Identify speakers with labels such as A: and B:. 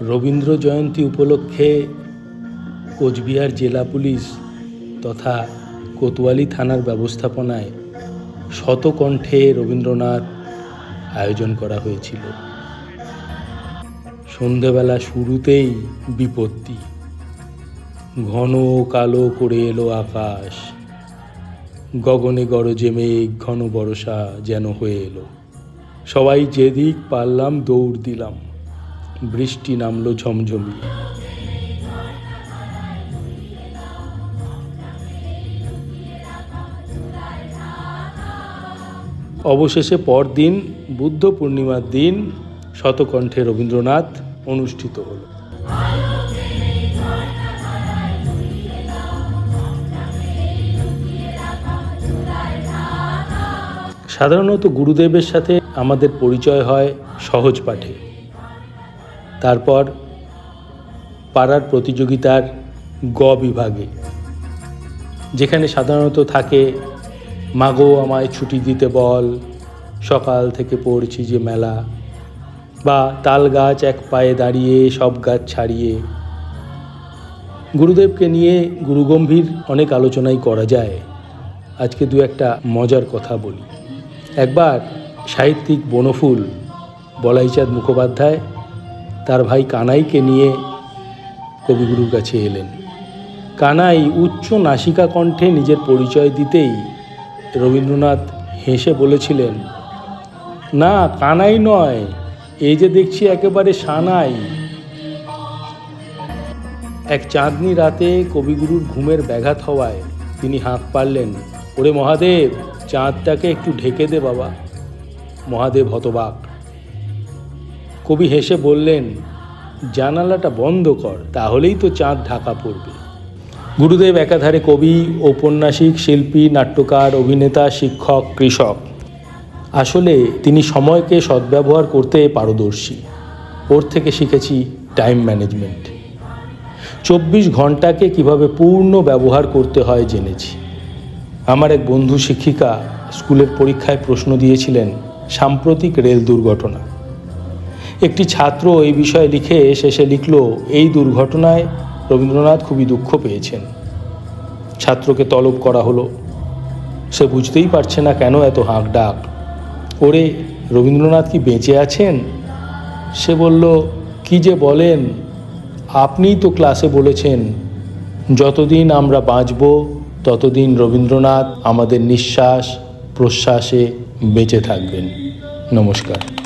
A: রবীন্দ্র জয়ন্তী উপলক্ষে কোচবিহার জেলা পুলিশ তথা কোতোয়ালি থানার ব্যবস্থাপনায় শতকণ্ঠে রবীন্দ্রনাথ আয়োজন করা হয়েছিল। সন্ধেবেলা শুরুতেই বিপত্তি। ঘন কালো করে এলো আকাশ। গগনে গরজে মেঘ, ঘন বরসা যেন হয়ে এলো। সবাই যেদিক পারলাম দৌড় দিলাম। বৃষ্টি নামলো ঝমঝমিয়ে। অবশেষে পরদিন বুদ্ধ পূর্ণিমার দিন শতকণ্ঠে রবীন্দ্রনাথ অনুষ্ঠিত হলো। সাধারণত গুরুদেবের সাথে আমাদের পরিচয় হয় সহজ পাঠে। তারপর পাড়ার প্রতিযোগিতার গ বিভাগে, যেখানে সাধারণত থাকে, মাগো, আমায় ছুটি দিতে বল, সকাল থেকে পড়ছি যে মেলা। বা, তাল গাছ এক পায়ে দাঁড়িয়ে, সব গাছ ছাড়িয়ে। গুরুদেবকে নিয়ে গুরুগম্ভীর অনেক আলোচনাই করা যায়। আজকে দু একটা মজার কথা বলি। একবার সাহিত্যিক বনফুল, বলাইচাঁদ মুখোপাধ্যায় তার ভাই কানাইকে নিয়ে কবিগুরুর কাছে এলেন। কানাই উচ্চ নাসিকা কণ্ঠে নিজের পরিচয় দিতেই রবীন্দ্রনাথ হেসে বলেছিলেন, না, কানাই নয় এই যে দেখছি একেবারে সানাই। এক চাঁদনি রাতে কবিগুরুর ঘুমের ব্যাঘাত হওয়ায় তিনি হাঁক পারলেন ওরে মহাদেব, চাঁদটাকে একটু ঢেকে দে বাবা। মহাদেব হতবাক। কবি হেসে বললেন, জানালাটা বন্ধ কর, তাহলেই তো চাঁদ ঢাকা পড়বে। গুরুদেব একাধারে কবি, ঔপন্যাসিক শিল্পী, নাট্যকার, অভিনেতা, শিক্ষক, কৃষক। আসলে তিনি সময়কে সদ্ব্যবহার করতে পারদর্শী। ওর থেকে শিখেছি টাইম ম্যানেজমেন্ট। চব্বিশ ঘন্টাকে কীভাবে পূর্ণ ব্যবহার করতে হয় জেনেছি। আমার এক বন্ধু শিক্ষিকা স্কুলের পরীক্ষায় প্রশ্ন দিয়েছিলেন, সাম্প্রতিক রেল দুর্ঘটনা। একটি ছাত্র এই বিষয়ে লিখে শেষে লিখল, এই দুর্ঘটনায় রবীন্দ্রনাথ খুবই দুঃখ পেয়েছেন। ছাত্রকে তলব করা হলো। সে বুঝতেই পারছে না কেন এত হাঁক ডাক। ওরে, রবীন্দ্রনাথ কি বেঁচে আছেন? সে বলল, কি যে বলেন, আপনিই তো ক্লাসে বলেছেন, যতদিন আমরা বাঁচব, ততদিন রবীন্দ্রনাথ আমাদের নিঃশ্বাস প্রশ্বাসে বেঁচে থাকবেন। নমস্কার।